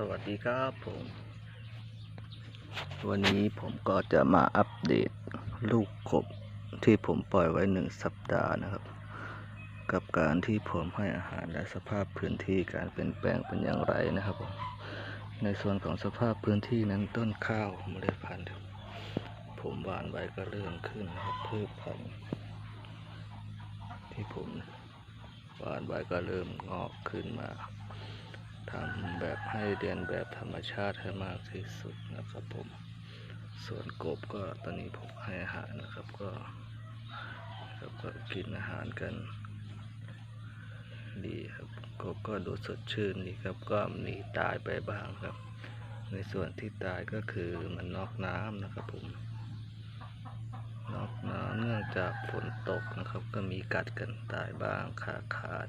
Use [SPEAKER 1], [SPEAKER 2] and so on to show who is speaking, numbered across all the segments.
[SPEAKER 1] สวัสดีครับผม วันนี้ผมก็จะมาอัปเดตลูกกบที่ผมปล่อยไว้หนึ่งสัปดาห์นะครับ กับการที่ผมให้อาหารและสภาพพื้นที่การเปลี่ยนแปลงเป็นอย่างไรนะครับผมในส่วนของสภาพพื้นที่นั้นต้นข้าวเมล็ดพันธุ์ผมหว่านไว้ก็เริ่มขึ้นนะครับพืชพันธุ์ที่ผมหว่านไว้ก็เริ่มงอกขึ้นมา ให้เรียนแบบธรรมชาติให้มากที่สุดนะครับผม ส่วนกบก็ตอนนี้ผมให้อาหารนะครับก็ครับก็กินอาหารกัน ดีครับกบก็ดูสดชื่นดีครับก็มีตายไปบ้างครับ ในส่วนที่ตายก็คือมันนอกน้ำนะครับผมนอกน้ำเนื่องจากฝนตกนะครับ ก็มีกัดกันตายบ้างขาขาด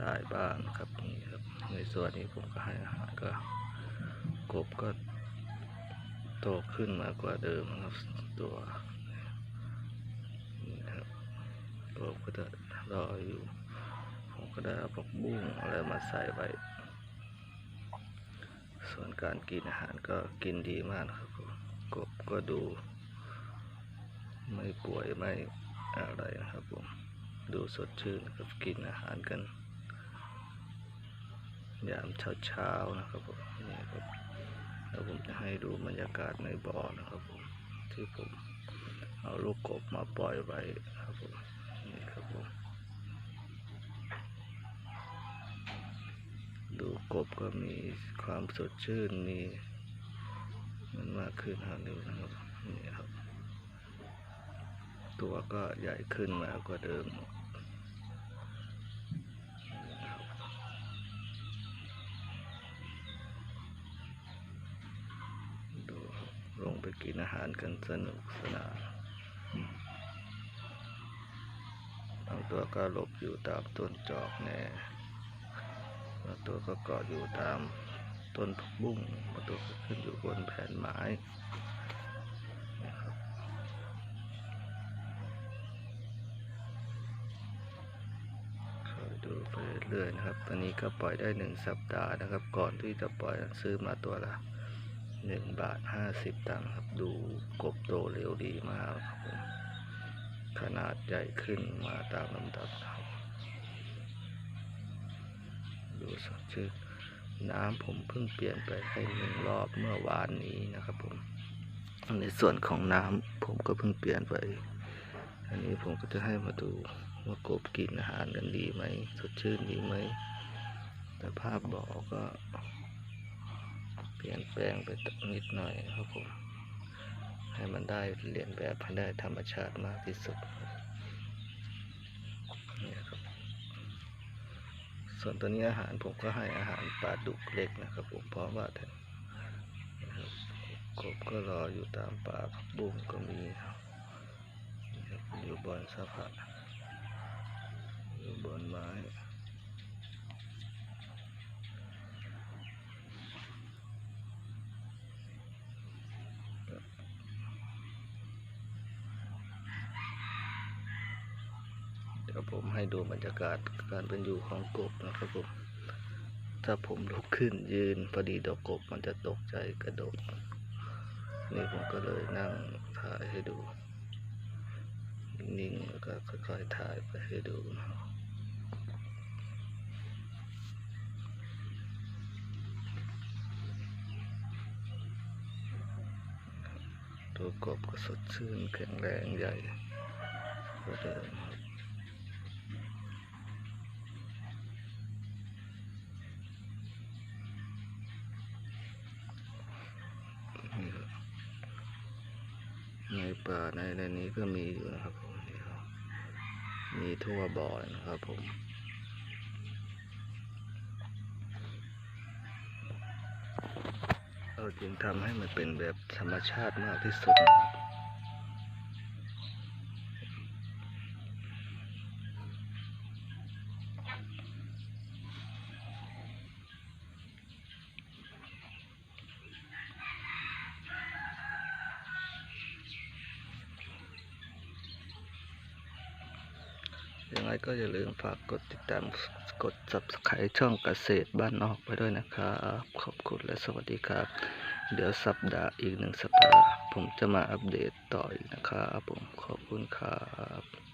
[SPEAKER 1] ตายบ้างนะครับนี่ครับในส่วนนี้ผมก็ให้อาหารก็กบก็โตขึ้นมากว่าเดิมนะครับตัวนี่ครับกบก็จะรออยู่ ผมก็ได้ผักบุ้งอะไรมาใส่ไว้ ส่วนการกินอาหารก็กินดีมากครับผมกบก็ดู ไม่ป่วยไม่อะไรนะครับผมดูสดชื่นครับกินอาหารกัน ยามเช้าๆนะครับผมนี่ครับแล้วผมจะให้ดูบรรยากาศในบ่อนะครับผมที่ผมเอาลูกกบมาปล่อยไว้ครับผมนี่ครับผมดูกบก็มีความสดชื่นมีมันมากขึ้นครับดูนะครับนี่ครับ ตัวก็ใหญ่ขึ้นมากว่าเดิม ดูครับลงไป กินอาหารกันสนุกสนานบางตัวก็หลบอยู่ตามต้นจอกแน่บางตัวก็เกาะอยู่ตามต้นผักบุ้งบางตัวก็ขึ้นอยู่บนแผ่นไม้คอยดูไปเรื่อยๆนะครับ ตอนนี้ก็ปล่อยได้หนึ่งสัปดาห์นะครับ ก่อนที่จะปล่อยซื้อมาตัวละ หนึ่งบาทห้าสิบตังค์ครับ ดูกบโตเร็วดีมากครับผมขนาดใหญ่ขึ้นมาตามลำดับครับ ดูสดชื่นน้ำผมเพิ่งเปลี่ยนไปให้หนึ่งรอบเมื่อวานนี้นะครับผม ในส่วนของน้ำผมก็เพิ่งเปลี่ยนไป อันนี้ผมก็จะให้มาดูว่ากบกินอาหารกันดีไหม สดชื่นดีไหมแต่ภาพบ่อก็ เปลี่ยนแปลงไปนิดหน่อยครับผม ให้มันได้เรียนแบบให้ได้ธรรมชาติมากที่สุดนี่ครับ ส่วนตัวนี้อาหารผมก็ให้อาหารปลาดุกเล็กนะครับผมเพราะว่าแต่นะครบกบก็รออยู่ตามป่าผักบุ้งก็มีครับอยู่บนสะพานอยู่บนไม้ ดี๋ยวผมให้ดูบรรยากาศการเป็นอยู่ของกบนะครับผมถ้าผมลุกขึ้นยืนพอดีดยวกบมันจะตกใจกระโดด นี่ผมก็เลยนั่งถ่ายให้ดู นิ่งๆแล้วก็ค่อยๆถ่ายไปให้ดูนะครับตัวกบก็สดชื่นแข็งแรงใหญ่กว่าเดิมครับ นี่ครับใน ป่าในในนี้ก็มีอยู่นะครับผมนี่ครับมีทั่วบ่อนะครับผมเราจึงทำให้มันเป็นแบบธรรมชาติมากที่สุดนะครับ ยังไงไงก็อย่าลืมฝากกดติดตามกด subscribe ช่องเกษตรบ้านนอกไปด้วยนะครับ ขอบคุณและสวัสดีครับ เดี๋ยวสัปดาห์อีกหนึ่งสัปดาห์ผมจะมาอัปเดตต่ออีกนะครับผมขอบคุณครับ